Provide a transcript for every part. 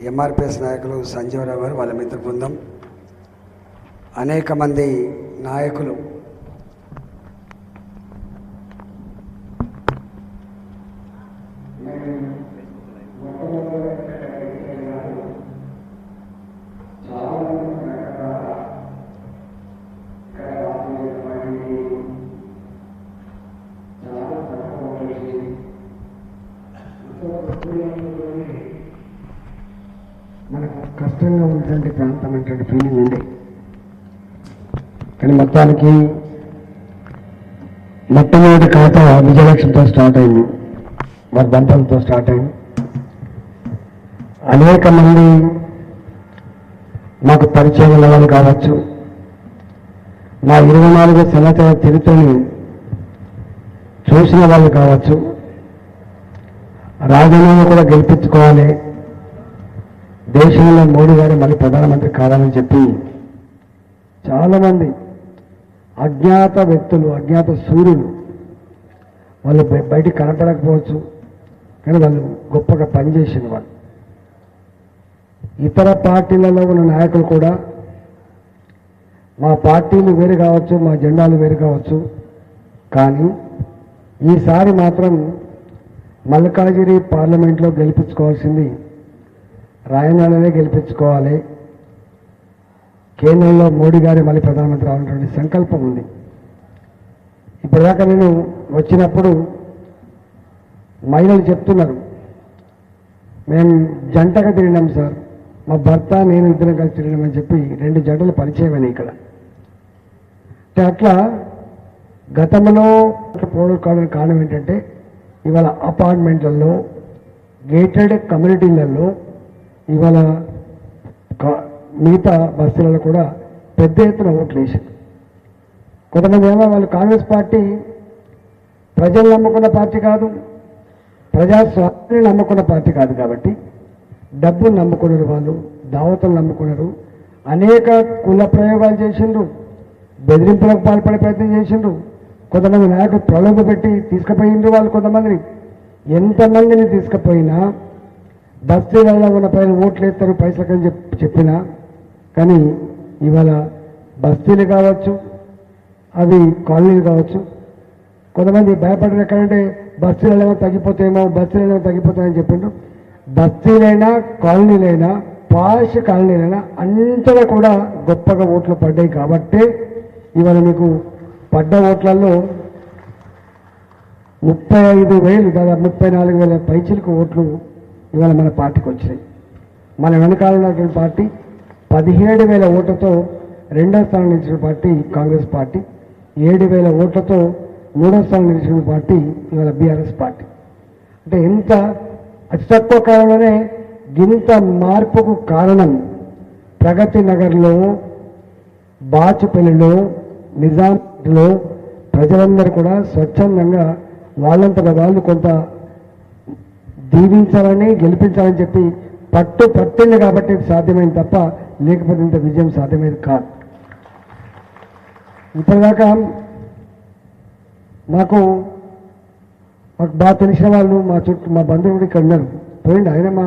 ఎంఆర్పిఎస్ నాయకులు సంజీవరావు గారు వాళ్ళ మిత్ర బృందం అనేక మంది నాయకులు మనకు కష్టంగా ఉన్నటువంటి ప్రాంతం అనేటువంటి ఫీలింగ్ ఉండే కానీ మొత్తానికి మొట్టమొదటి కవిత విజయలక్ష్మితో స్టార్ట్ అయింది. వారి దంపతులతో స్టార్ట్ అయింది. అనేక మంది మాకు పరిచయం వాళ్ళు కావచ్చు. నా ఇరవై నాలుగు సంవత్సరాల చరిత్రని చూసిన వాళ్ళు కావచ్చు. రాజధాని కూడా గెలిపించుకోవాలి. దేశంలో మోడీ గారు మళ్ళీ ప్రధానమంత్రి కావాలని చెప్పి చాలామంది అజ్ఞాత వ్యక్తులు అజ్ఞాత సూర్యులు. వాళ్ళు బయటికి కనపడకపోవచ్చు కానీ వాళ్ళు గొప్పగా పనిచేసిన వాళ్ళు. ఇతర పార్టీలలో ఉన్న నాయకులు కూడా మా పార్టీలు వేరు కావచ్చు మా జెండాలు వేరు కావచ్చు కానీ ఈసారి మాత్రం మల్కాజిరి పార్లమెంట్లో గెలిపించుకోవాల్సింది రాయనాడనే గెలిపించుకోవాలి. కేంద్రంలో మోడీ గారి మళ్ళీ ప్రధానమంత్రి అవ్వాలనేటువంటి సంకల్పం ఉంది. ఇప్పటిదాకా నేను వచ్చినప్పుడు మహిళలు చెప్తున్నారు మేము జంటగా తిరిగినాం సార్. మా భర్త నేను ఇద్దరం కలిసి తిరిగినామని చెప్పి రెండు జంటలు పరిచయమైనవి ఇక్కడ. అంటే అట్లా గతంలో పోవడం కావడానికి కారణం ఏంటంటే ఇవాళ అపార్ట్మెంట్లలో గేటెడ్ కమ్యూనిటీలలో ఇవాళ మిగతా బస్సులలో కూడా పెద్ద ఎత్తున ఓట్లు వేసారు కొంతమంది ఏమో వాళ్ళు కాంగ్రెస్ పార్టీ ప్రజలు నమ్ముకున్న పార్టీ కాదు ప్రజాస్వామ్యాన్ని నమ్ముకున్న పార్టీ కాదు కాబట్టి డబ్బులు నమ్ముకున్నారు వాళ్ళు దావతలు నమ్ముకున్నారు. అనేక కుల ప్రయోగాలు చేసిండ్రు బెదిరింపులకు పాల్పడే ప్రయత్నం చేసిండ్రు. కొంతమంది నాయకులు ప్రలోభ పెట్టి తీసుకుపోయిండ్రు వాళ్ళు కొంతమందిని. ఎంతమందిని తీసుకుపోయినా బస్తీలలో ఉన్న పైన ఓట్లు వేస్తారు పైసలకని చెప్ చెప్పినా కానీ ఇవాళ బస్తీలు కావచ్చు అవి కాలనీలు కావచ్చు కొంతమంది భయపడరు ఎక్కడంటే బస్తీలలో తగ్గిపోతాయేమో బస్తీలలో ఏమో తగ్గిపోతాయని చెప్పిండ్రు. బస్తీలైనా కాలనీలైనా పాష్ కాలనీలైనా అంతటా కూడా గొప్పగా ఓట్లు పడ్డాయి కాబట్టే ఇవాళ మీకు పడ్డ ఓట్లలో ముప్పై ఐదు వేలు దాదాపు ముప్పై నాలుగు వేల పైచిలకు ఓట్లు ఇవాళ మన పార్టీకి వచ్చినాయి. మన వెనకాల పార్టీ పదిహేడు వేల ఓట్లతో రెండో స్థానం నిలిచిన పార్టీ కాంగ్రెస్ పార్టీ ఏడు వేల ఓట్లతో మూడో స్థానం నిలిచిన పార్టీ ఇవాళ బీఆర్ఎస్ పార్టీ. అంటే ఇంత అతి తక్కువ కాలంలోనే ఇంత మార్పుకు కారణం ప్రగతి నగర్లో బాచుపల్లిలో నిజాంలో ప్రజలందరూ కూడా స్వచ్ఛందంగా వాళ్ళంతగా వాళ్ళు కొంత దీవించాలని గెలిపించాలని చెప్పి పట్టు పట్టింది కాబట్టి సాధ్యమైంది తప్ప లేకపోతే ఇంత విజయం సాధ్యమైంది కాదు. ఇప్పటిదాకా మాకు మాకు బాగా తెలిసిన వాళ్ళు మా చుట్టూ మా బంధువుడు ఇక్కడ ఉన్నారు. పోయింది ఆయన మా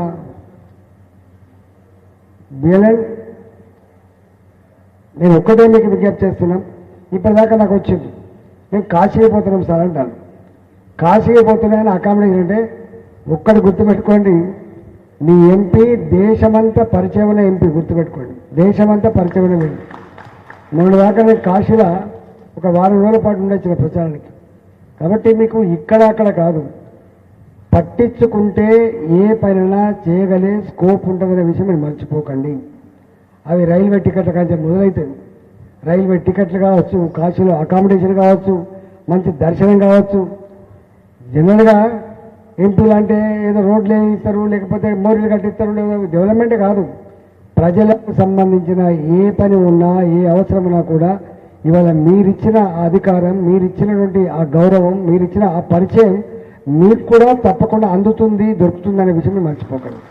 బిఎల్ఎన్ నేను ఒక్కటే మీకు విజ్ఞప్తి చేస్తున్నాం. ఇప్పటిదాకా నాకు వచ్చింది. మేము కాశీకి పోతున్నాం సార్ అంటాను కాశీకి పోతున్నాయని అకామిడేషన్ అంటే ఒక్కటి గుర్తుపెట్టుకోండి. మీ ఎంపీ దేశమంతా పరిచయమైన ఎంపీ గుర్తుపెట్టుకోండి. దేశమంతా పరిచయమైన ఎంపీ. మొన్న దాకా నేను కాశీలో ఒక వారం రోజుల పాటు ఉండొచ్చిన ప్రచారానికి. కాబట్టి మీకు ఇక్కడ అక్కడ కాదు. పట్టించుకుంటే ఏ పనైనా చేయగలే స్కోప్ ఉంటుందనే విషయం మీరు మర్చిపోకండి. అవి రైల్వే టికెట్ల కంటే మొదలవుతుంది రైల్వే టికెట్లు కావచ్చు కాశీలో అకామిడేషన్ కావచ్చు మంచి దర్శనం కావచ్చు. జనరల్గా ఎంపీలు అంటే ఏదో రోడ్లు వేయిస్తారు లేకపోతే మోరీలు కట్టిస్తారు లేదా డెవలప్మెంటే కాదు. ప్రజలకు సంబంధించిన ఏ పని ఉన్నా ఏ అవసరం ఉన్నా కూడా ఇవాళ మీరిచ్చిన అధికారం మీరిచ్చినటువంటి ఆ గౌరవం మీరిచ్చిన ఆ పరిచయం మీకు కూడా తప్పకుండా అందుతుంది దొరుకుతుంది అనే విషయం మర్చిపోకండి.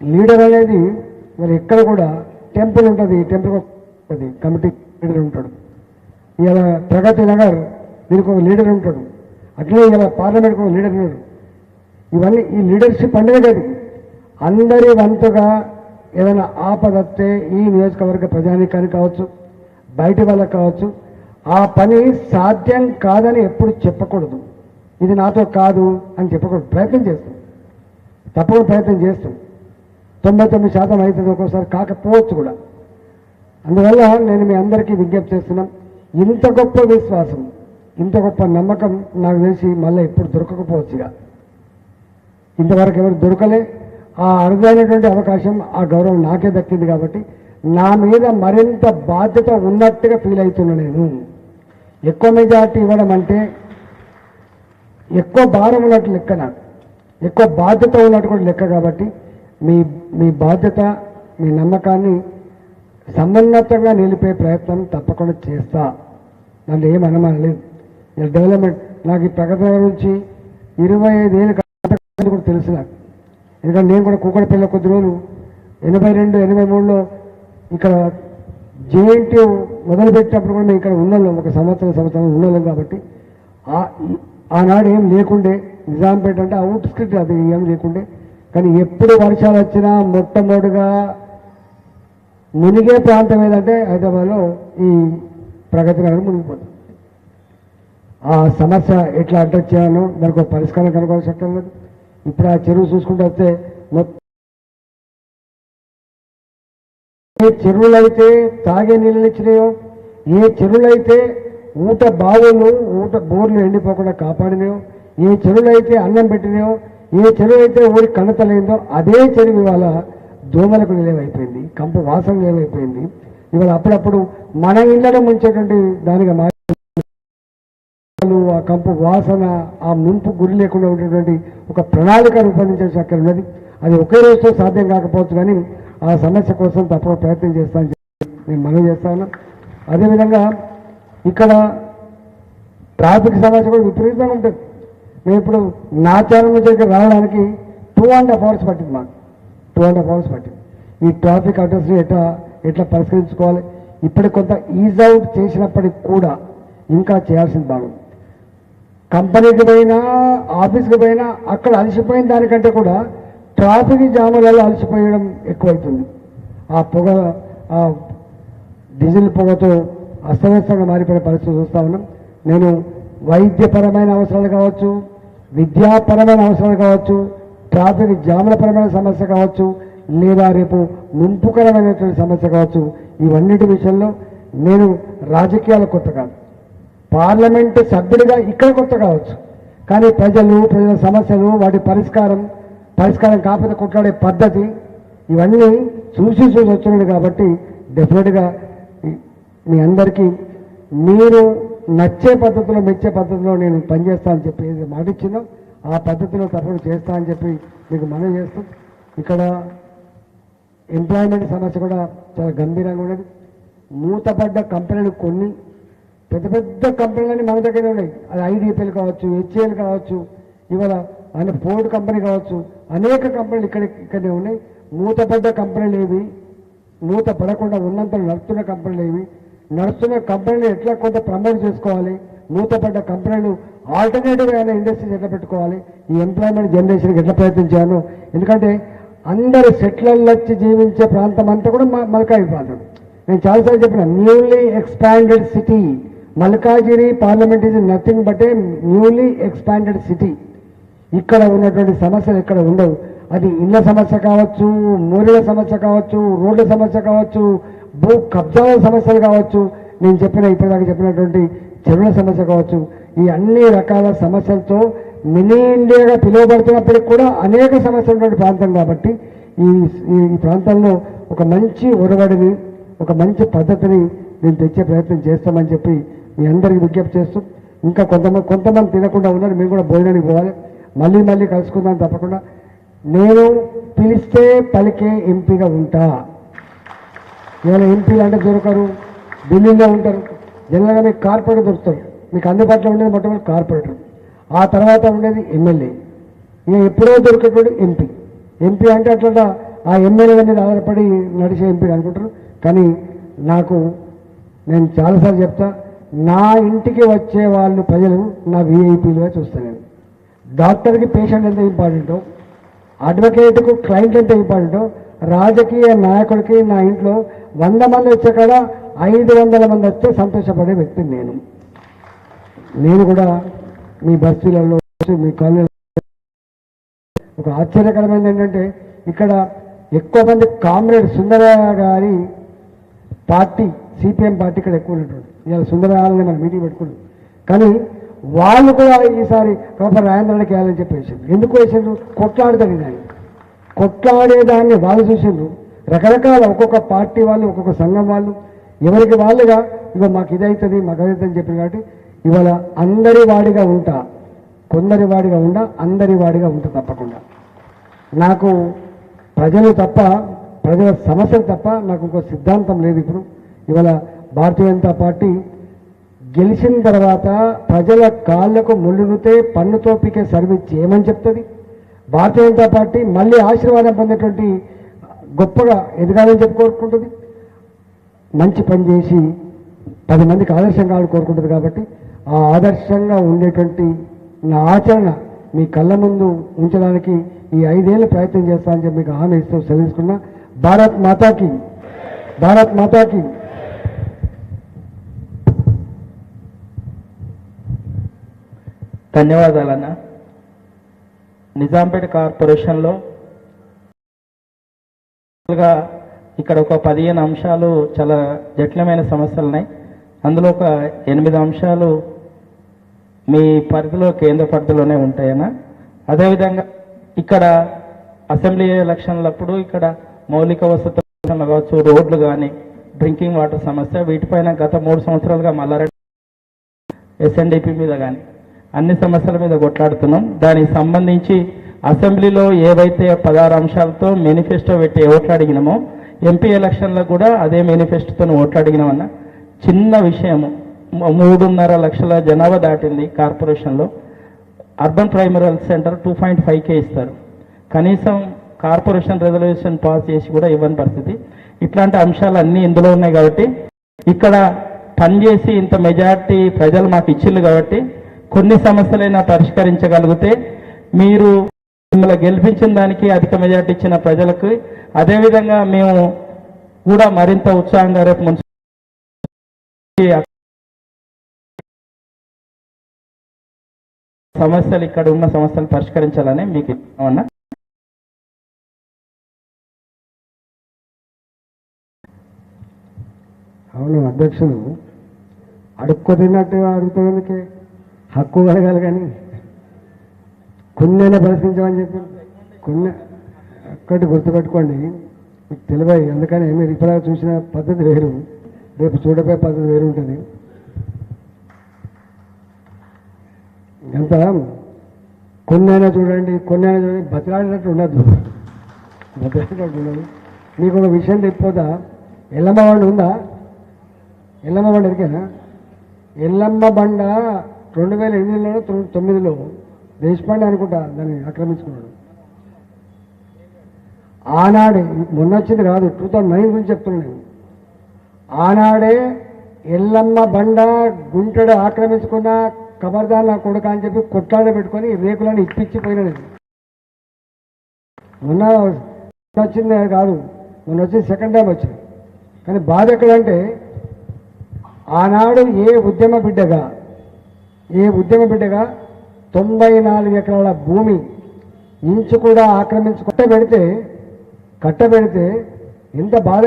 లీడర్ అనేది మరి ఎక్కడ కూడా టెంపుల్ ఉంటుంది టెంపుల్ ఉంటుంది కమిటీ లీడర్ ఉంటాడు. ఇలా ప్రగతి నగర్ దీనికి ఒక లీడర్ ఉంటాడు. అట్లే ఇలా పార్లమెంట్ కూడా లీడర్ లేడు ఇవన్నీ ఈ లీడర్షిప్ అంటే కాదు. అందరి వంతుగా ఏదైనా ఆపదత్తే ఈ నియోజకవర్గ ప్రజానీకానికి కావచ్చు బయటి వాళ్ళకి కావచ్చు ఆ పని సాధ్యం కాదని ఎప్పుడు చెప్పకూడదు. ఇది నాతో కాదు అని చెప్పకూడదు. ప్రయత్నం చేస్తాం. తప్పకుండా ప్రయత్నం చేస్తాం. తొంభై తొమ్మిది శాతం అవుతుంది ఒక్కోసారి కాకపోవచ్చు కూడా. అందువల్ల నేను మీ అందరికీ విజ్ఞప్తి చేస్తున్నాం. ఇంత గొప్ప విశ్వాసం ఇంత గొప్ప నమ్మకం నాకు తెలిసి మళ్ళీ ఎప్పుడు దొరకకపోవచ్చు ఇక ఇంతవరకు ఎవరు దొరకలే. ఆ అరుదైనటువంటి అవకాశం ఆ గౌరవం నాకే దక్కింది కాబట్టి నా మీద మరింత బాధ్యత ఉన్నట్టుగా ఫీల్ అవుతున్నా నేను. ఎక్కువ మెజార్టీ ఇవ్వడం అంటే ఎక్కువ భారం ఉన్నట్టు లెక్క నాకు. ఎక్కువ బాధ్యత ఉన్నట్టు కూడా లెక్క కాబట్టి మీ మీ బాధ్యత మీ నమ్మకాన్ని సమన్నతంగా నిలిపే ప్రయత్నం తప్పకుండా చేస్తా. నన్ను ఏం అనుమానం లేదు. డెవలప్మెంట్ నాకు ఈ ప్రగతి నుంచి ఇరవై ఐదేళ్ళు కూడా తెలుసు నాకు ఎందుకంటే నేను కూడా కూకడపల్లి కొద్ది రోజులు ఎనభై రెండు ఎనభై మూడులో ఇక్కడ జేఎన్టీ మొదలుపెట్టినప్పుడు కూడా మేము ఇక్కడ ఉన్నాం ఒక సంవత్సరం సంవత్సరం ఉన్నాం కాబట్టి. ఆనాడు ఏం లేకుండే. నిజాంపేట అంటే అవుట్ స్క్రిప్ట్ అది ఏం లేకుండే. కానీ ఎప్పుడు వర్షాలు వచ్చినా మొట్టమొదటిగా మునిగే ప్రాంతం ఏదంటే హైదరాబాద్లో ఈ ప్రగతి నగరం మునిగిపోతుంది. ఆ సమస్య ఎట్లా అడ్రస్ చేయాలో దానికి ఒక పరిష్కారం కనుగొనాల్సి అక్కర్లేదు లేదు ఇప్పుడు ఆ చెరువు చూసుకుంటూ వస్తే మొత్తం ఏ చెరువులైతే తాగే నీళ్ళు ఇచ్చినాయో ఏ చెరువులైతే ఊట బావులు ఊట బోర్లు ఎండిపోకుండా కాపాడినాయో ఏ చెరువులైతే అన్నం పెట్టినాయో ఏ చెరువు అయితే ఊరి కన్నతలైందో అదే చెరువు ఇవాళ దోమలకు నిలవైపోయింది కంపు వాసన నిలవైపోయింది. ఇవాళ అప్పుడప్పుడు మన ఇళ్ళలో ముంచేటువంటి దానిగా కంపు వాసన ఆ ముంపు గురి లేకుండా ఉండేటువంటి ఒక ప్రణాళిక రూపొందించే అక్కడ ఉన్నది. అది ఒకే రోజుతో సాధ్యం కాకపోవచ్చు కానీ ఆ సమస్య కోసం తప్పక ప్రయత్నం చేస్తాను నేను మనం చేస్తాను అదేవిధంగా ఇక్కడ ట్రాఫిక్ సమస్య కూడా విపరీతంగా ఉంటుంది. మేము ఇప్పుడు నా ఛానల్ నుంచి ఇక్కడ రావడానికి టూ అండ్ హాఫ్ అవర్స్ పట్టింది మాకు. టూ అండ్ హాఫ్ అవర్స్ పట్టింది. ఈ ట్రాఫిక్ అడ్రస్ని ఎట్లా ఎట్లా పరిష్కరించుకోవాలి? ఇప్పటికి కొంత ఈజ్ అవుట్ చేసినప్పటికి కూడా ఇంకా చేయాల్సింది బాగుంది. కంపెనీకి పోయినా ఆఫీస్కి పోయినా అక్కడ అలసిపోయిన దానికంటే కూడా ట్రాఫిక్ జాములలో అలసిపోయడం ఎక్కువైతుంది. ఆ పొగ ఆ డీజిల్ పొగతో అస్తవ్యస్తంగా మారిపోయిన పరిస్థితి చూస్తా ఉన్నాం. నేను వైద్యపరమైన అవసరాలు కావచ్చు విద్యాపరమైన అవసరాలు కావచ్చు ట్రాఫిక్ జాముల పరమైన సమస్య కావచ్చు లేదా రేపు ముంపుకరమైనటువంటి సమస్య కావచ్చు ఇవన్నిటి విషయంలో నేను రాజకీయాల కొత్త కాదు పార్లమెంట్ సభ్యుడిగా ఇక్కడ కొత్త కావచ్చు. కానీ ప్రజలు ప్రజల సమస్యలు వాటి పరిష్కారం పరిష్కారం కాకపోతే కొట్లాడే పద్ధతి ఇవన్నీ చూసి చూసి వచ్చినాడు కాబట్టి డెఫినెట్గా మీ అందరికీ మీరు నచ్చే పద్ధతిలో మెచ్చే పద్ధతిలో నేను పనిచేస్తా అని చెప్పి మాట ఇచ్చిందో. ఆ పద్ధతిలో తప్పని చేస్తా అని చెప్పి మీకు మనం చేస్తాం. ఇక్కడ ఎంప్లాయ్మెంట్ సమస్య కూడా చాలా గంభీరంగా ఉన్నది. మూతపడ్డ కంపెనీలు కొన్ని పెద్ద పెద్ద కంపెనీలన్నీ మన దగ్గర ఉన్నాయి. అది ఐడిపిఎల్ కావచ్చు హెచ్ఏఎల్ కావచ్చు ఇవాళ ఆయన ఫోర్డ్ కంపెనీ కావచ్చు. అనేక కంపెనీలు ఇక్కడ ఇక్కడే ఉన్నాయి. మూతపడ్డ కంపెనీలు ఏవి? మూత పడకుండా ఉన్నంత నడుస్తున్న కంపెనీలు ఏవి? నడుస్తున్న కంపెనీలు ఎట్లా కొంత ప్రమోట్ చేసుకోవాలి? మూతపడ్డ కంపెనీలు ఆల్టర్నేటివ్ అయిన ఇండస్ట్రీస్ ఎట్లా పెట్టుకోవాలి? ఈ ఎంప్లాయ్మెంట్ జనరేషన్కి ఎట్లా ప్రయత్నించాను? ఎందుకంటే అందరు సెట్లల్లో వచ్చి జీవించే ప్రాంతం అంతా కూడా మా మల్కాయి ప్రాంతం. నేను చాలాసార్లు చెప్పిన newly expanded city Malkajgiri parliament is nothing but a newly expanded city ఇక్కడ ఉన్నటువంటి సమస్యలు ఇక్కడ ఉండవు. అది ఇళ్ళ సమస్య కావచ్చు మూరిల సమస్య కావచ్చు రోడ్ల సమస్య కావచ్చు భూ కబ్జాల సమస్యలు కావచ్చు. నేను చెప్పిన ఇప్పటిదాకా చెప్పినటువంటి చెరువుల సమస్య కావచ్చు. ఈ అన్ని రకాల సమస్యలతో మినీ ఇండియాగా పిలువబడుతున్నప్పటికి కూడా అనేక సమస్యలు ఉన్నటువంటి ప్రాంతం కాబట్టి ఈ ఈ- ఈ ప్రాంతంలో ఒక మంచి ఒరవడిని ఒక మంచి పద్ధతిని నేను తెచ్చే ప్రయత్నం చేస్తామని చెప్పి మీ అందరికీ విజ్ఞప్తి చేస్తూ ఇంకా కొంతమంది కొంతమంది తినకుండా ఉన్నారు మేము కూడా భోజనానికి పోవాలి. మళ్ళీ మళ్ళీ కలుసుకుందాం తప్పకుండా. నేను పిలిస్తే పలికే ఎంపీగా ఉంటా. ఇవాళ ఎంపీలు అంటే దొరకరు ఢిల్లీలో ఉంటారు. జనరల్గా మీకు కార్పొరేటర్ దొరుకుతారు. మీకు అందుబాటులో ఉండేది మొట్టమొదటి కార్పొరేటర్. ఆ తర్వాత ఉండేది ఎమ్మెల్యే. ఇక ఎప్పుడో దొరికేటువంటి ఎంపీ. ఎంపీ అంటే అట్లా ఆ ఎమ్మెల్యేల మీద ఆధారపడి నడిచే ఎంపీ అనుకుంటారు. కానీ నాకు నేను చాలాసార్లు చెప్తా నా ఇంటికి వచ్చే వాళ్ళు ప్రజలు నా విఐపీలుగా చూస్తాను నేను డాక్టర్కి పేషెంట్ ఎంత ఇంపార్టెంటో అడ్వకేట్కు క్లయింట్ ఎంత ఇంపార్టెంటో రాజకీయ నాయకుడికి నా ఇంట్లో వంద మంది వచ్చే కాడ ఐదు వందల మంది వస్తే సంతోషపడే వ్యక్తిని నేను. నేను కూడా మీ బస్తీలలో మీ కాలనీలో ఒక ఆశ్చర్యకరమైనది ఏంటంటే ఇక్కడ ఎక్కువ మంది కామ్రేడ్ సుందరయ్య గారి పార్టీ సిపిఎం పార్టీ ఇక్కడ ఎక్కువ ఉన్నటువంటి. ఇవాళ సుందరయాలని మనం మీటింగ్ పెట్టుకున్నాం కానీ వాళ్ళు కూడా ఈసారి కాపర్ రాజేంద్రకి వేయాలని చెప్పి వేసిండ్రు. ఎందుకు వేసిండ్రు? కొట్లాడతాడు దాన్ని. కొట్లాడేదాన్ని వాళ్ళు చూసిండ్రు. రకరకాల ఒక్కొక్క పార్టీ వాళ్ళు ఒక్కొక్క సంఘం వాళ్ళు ఎవరికి వాళ్ళుగా ఇగో మాకు ఇదవుతుంది మాకు అదవుతుంది చెప్పారు కాబట్టి ఇవాళ అందరి వాడిగా ఉంటా. కొందరి వాడిగా ఉండా అందరి వాడిగా ఉంటా తప్పకుండా. నాకు ప్రజలు తప్ప ప్రజల సమస్యలు తప్ప నాకు ఇంకో సిద్ధాంతం లేదు ఇప్పుడు. ఇవాళ భారతీయ జనతా పార్టీ గెలిచిన తర్వాత ప్రజల కాళ్ళకు ముళ్ళునుతే పన్నుతో పీకే సర్వీస్ చేయమని చెప్తుంది. భారతీయ జనతా పార్టీ మళ్ళీ ఆశీర్వాదం పొందేటువంటి గొప్పగా ఎదగాలని చెప్పి కోరుకుంటుంది. మంచి పని చేసి పది మందికి ఆదర్శంగా కావాలని కోరుకుంటుంది కాబట్టి ఆ ఆదర్శంగా ఉండేటువంటి నా ఆచరణ మీ కళ్ళ ముందు ఉంచడానికి ఈ ఐదేళ్ళు ప్రయత్నం చేస్తానని చెప్పి మీకు హామీ ఇస్తూ సెలవుకున్నా భారత్ మాతాకి భారత్ మాతాకి. ధన్యవాదాలన్న. నిజాంపేట కార్పొరేషన్లో ఇక్కడ ఒక పదిహేను అంశాలు చాలా జటిలమైన సమస్యలు ఉన్నాయి. అందులో ఒక ఎనిమిది అంశాలు మీ పరిధిలో కేంద్ర పరిధిలోనే ఉంటాయన్న. అదేవిధంగా ఇక్కడ అసెంబ్లీ ఎలక్షన్లప్పుడు ఇక్కడ మౌలిక వసతులు కావచ్చు రోడ్లు కానీ డ్రింకింగ్ వాటర్ సమస్య వీటిపైన గత మూడు సంవత్సరాలుగా మల్లారెడ్డి ఎస్ఎన్డిపి మీద కానీ అన్ని సమస్యల మీద కొట్లాడుతున్నాం. దానికి సంబంధించి అసెంబ్లీలో ఏవైతే పదహారు అంశాలతో మేనిఫెస్టో పెట్టి ఓట్లు అడిగినామో ఎంపీ ఎలక్షన్లో కూడా అదే మేనిఫెస్టోతో ఓట్లు అడిగినామన్న చిన్న విషయము. మూడున్నర లక్షల జనాభా దాటింది కార్పొరేషన్లో. Urban primary health centre two point ఫైవ్కే ఇస్తారు. కనీసం కార్పొరేషన్ రెజల్యూషన్ పాస్ చేసి కూడా ఇవ్వని పరిస్థితి. ఇట్లాంటి అంశాలు అన్నీ ఇందులో ఉన్నాయి కాబట్టి ఇక్కడ పనిచేసి ఇంత మెజారిటీ ప్రజలు మాకు ఇచ్చిళ్ళు కాబట్టి కొన్ని సమస్యలైనా పరిష్కరించగలిగితే మీరు మిమ్మల్ని గెలిపించిన దానికి అధిక మెజార్టీ ఇచ్చిన ప్రజలకు అదేవిధంగా మేము కూడా మరింత ఉత్సాహంగా రేపు మున్సిపల్ సమస్యలు ఇక్కడ ఉన్న సమస్యలు పరిష్కరించాలని మీకు ఇస్తామన్నా అవును అధ్యక్షులు అడుక్కు తిన్నట్టుగా అడుగుతుంది హక్కు కలగాలి కానీ కొన్నైనా ప్రశ్నించమని చెప్పి కొన్ని ఒక్కటి గుర్తుపెట్టుకోండి. మీకు తెలివాయి అందుకని మీరు ఇప్పుడు చూసిన పద్ధతి వేరు. రేపు చూడపోయే పద్ధతి వేరు ఉంటుంది. ఎంత? కొన్నైనా చూడండి కొన్నైనా చూడండి బతిలాడినట్టు ఉండదు బతిలాడినట్టు ఉండదు. మీకు ఒక విషయం చెప్పిపోతా ఎల్లమ్మ బండ ఉందా? ఎల్లమ్మ బండ ఎరికేనా? ఎల్లమ్మ బండ రెండు వేల ఎనిమిదిలో తొమ్మిదిలో దేశపాండే అనుకుంటా దాన్ని ఆక్రమించుకున్నాడు. ఆనాడే మొన్న వచ్చింది కాదు టూ థౌజండ్ నైన్ గురించి చెప్తున్నాను నేను. ఆనాడే ఎల్లమ్మ బండ గుంటడు ఆక్రమించుకున్న కబర్దాన్ నా కొడుక అని చెప్పి కొట్లాడ పెట్టుకొని రేకులను ఇప్పించిపోయినది మొన్న వచ్చింది కాదు మొన్న వచ్చింది సెకండ్ టైం వచ్చింది. కానీ బాధ ఎక్కడంటే ఆనాడు ఏ ఉద్యమ బిడ్డగా ఏ ఉద్యమ బిడ్డగా తొంభై నాలుగు ఎకరాల భూమి ఇంచు కూడా ఆక్రమించు కట్టబెడితే కట్టబెడితే ఎంత బాధ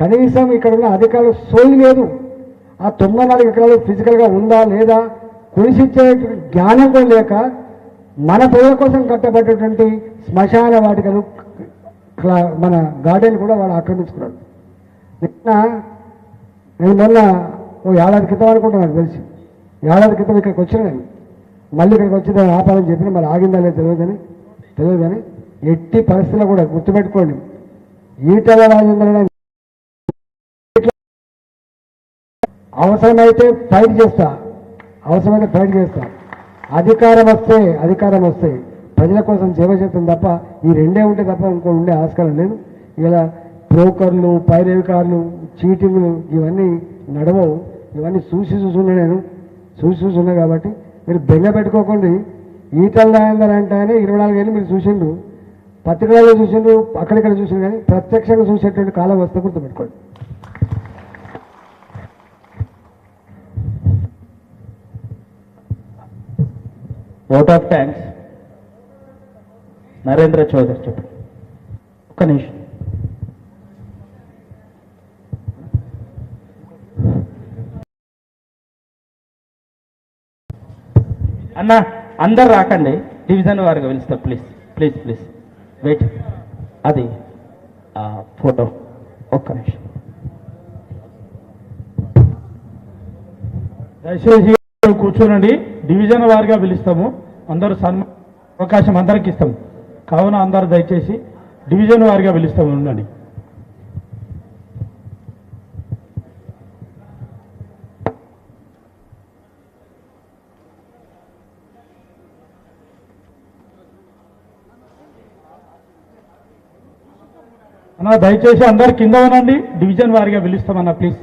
కనీసం ఇక్కడ ఉన్న అధికారులు సోయి లేదు. ఆ తొంభై నాలుగు ఎకరాలు ఫిజికల్గా ఉందా లేదా కురిసిచ్చే జ్ఞానం కూడా లేక మన ప్రజల కోసం కట్టబడ్డటువంటి శ్మశాన వాటికలు క్లా- మన గార్డెన్ కూడా వాళ్ళు ఆక్రమించుకున్నారు. నిన్న నేను మొన్న ఓ ఏడాది క్రితం అనుకుంటున్నాను తెలిసి. ఏడాది క్రితం ఇక్కడికి వచ్చిన నేను. మళ్ళీ ఇక్కడికి వచ్చి దాన్ని ఆపాలని చెప్పిన మళ్ళీ ఆగిందా లేదు తెలియదు తెలియదు కానీ ఎట్టి పరిస్థితుల్లో కూడా గుర్తుపెట్టుకోండి. ఈటల రాజేంద్ర అవసరమైతే ఫైట్ చేస్తా. అవసరమైతే ఫైట్ చేస్తా. అధికారం వస్తే అధికారం వస్తే ప్రజల కోసం సేవ చేస్తాం తప్ప ఈ రెండే ఉంటే తప్ప ఇంకో ఉండే ఆస్కారం లేదు. ఇలా బ్రోకర్లు పైరేవికార్లు చీటింగ్లు ఇవన్నీ నడవవు. ఇవన్నీ చూసి చూసున్నా నేను చూసి చూసున్నా కాబట్టి మీరు బెంగ పెట్టుకోకండి. ఈటల రాజేందర్ అంటే ఆయన ఇరవై నాలుగేళ్ళు మీరు చూసిండ్రు. పత్రికలలో చూసిండ్రు అక్కడిక్కడ చూసిండ్రు కానీ ప్రత్యక్షంగా చూసేటువంటి కాలం వస్తే గుర్తుపెట్టుకోండి. Vote of thanks Narendra Chaudhary చెప్పండి. ఒక్క నిమిషం. అన్న అందరు రాకండి. డివిజన్ వారిగా పిలుస్తా ప్లీజ్ ప్లీజ్ ప్లీజ్. వెయిట్ అది ఫోటో. ఒక్క నిమిషం. దయచేసి కూర్చోనండి. డివిజన్ వారిగా పిలుస్తాము. అందరూ సన్మా అవకాశం అందరికి ఇస్తాము. కావున అందరు దయచేసి డివిజన్ వారిగా పిలుస్తాము. ఉండండి. అన్న దయచేసి అందరు కింద ఉనండి డివిజన్ వారిగా పిలుస్తామన్న ప్లీజ్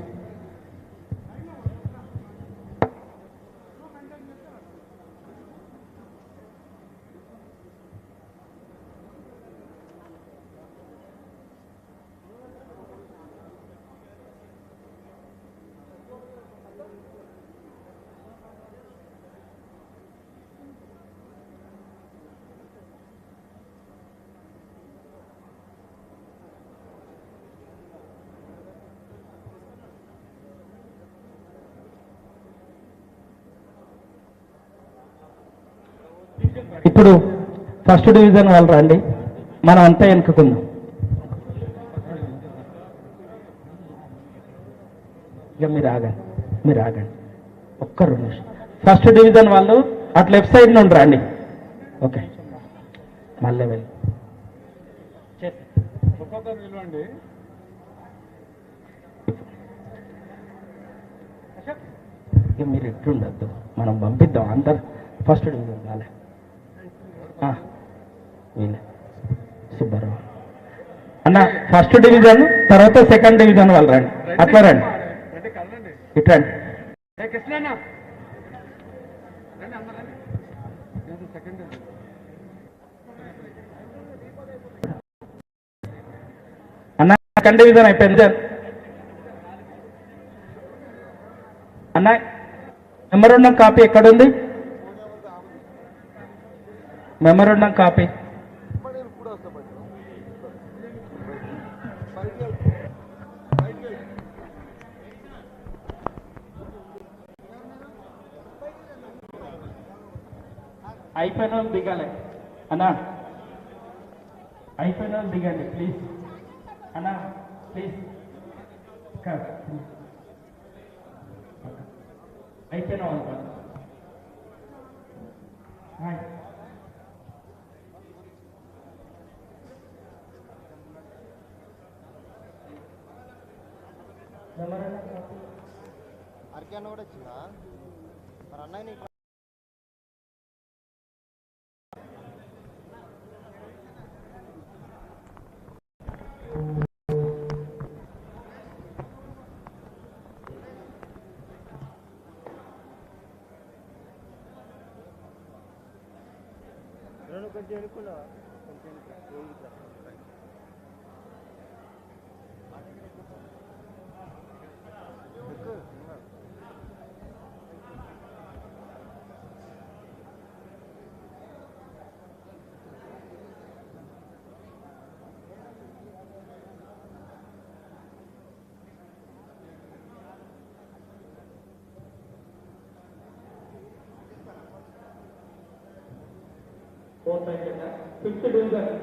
ఇప్పుడు ఫస్ట్ డివిజన్ వాళ్ళు రండి. మనం అంతా వెనుకుందాం ఇక మీరు ఆగండి. మీరు ఆగండి. ఒక్క రెండు నిమిషం ఫస్ట్ డివిజన్ వాళ్ళు అటు లెఫ్ట్ సైడ్ నుండి రండి. ఓకే మళ్ళీ వెళ్ళి. ఇక మీరు ఎట్లుండద్దు. మనం పంపిద్దాం. అందరు. ఫస్ట్ డివిజన్ వాళ్ళే. సుబ్బారావు. అన్న ఫస్ట్ డివిజన్ తర్వాత సెకండ్ డివిజన్ వాళ్ళు రండి. అట్లా రండి. ఇటు రండి. అన్న. సెకండ్ డివిజన్ అయిపోయింది సార్. అన్న మెమోరండం కాపీ ఎక్కడుంది? మెమోరండం కాపీ అయిపోయిన వాళ్ళు దిగాలి అన్నా అయిపోయిన వాళ్ళు దిగండి ప్లీజ్ అన్నా ప్లీజ్ అయిపోయిన వాళ్ళు కాదు. హాయ్ అరకే అన్న కూడా వచ్చిందా మరి అన్నయ్య నీకు కట్టి అనుకున్నావా? ఫోర్త్ అయిపోయిందా ఫిఫ్త్ డివిజన్ మదన్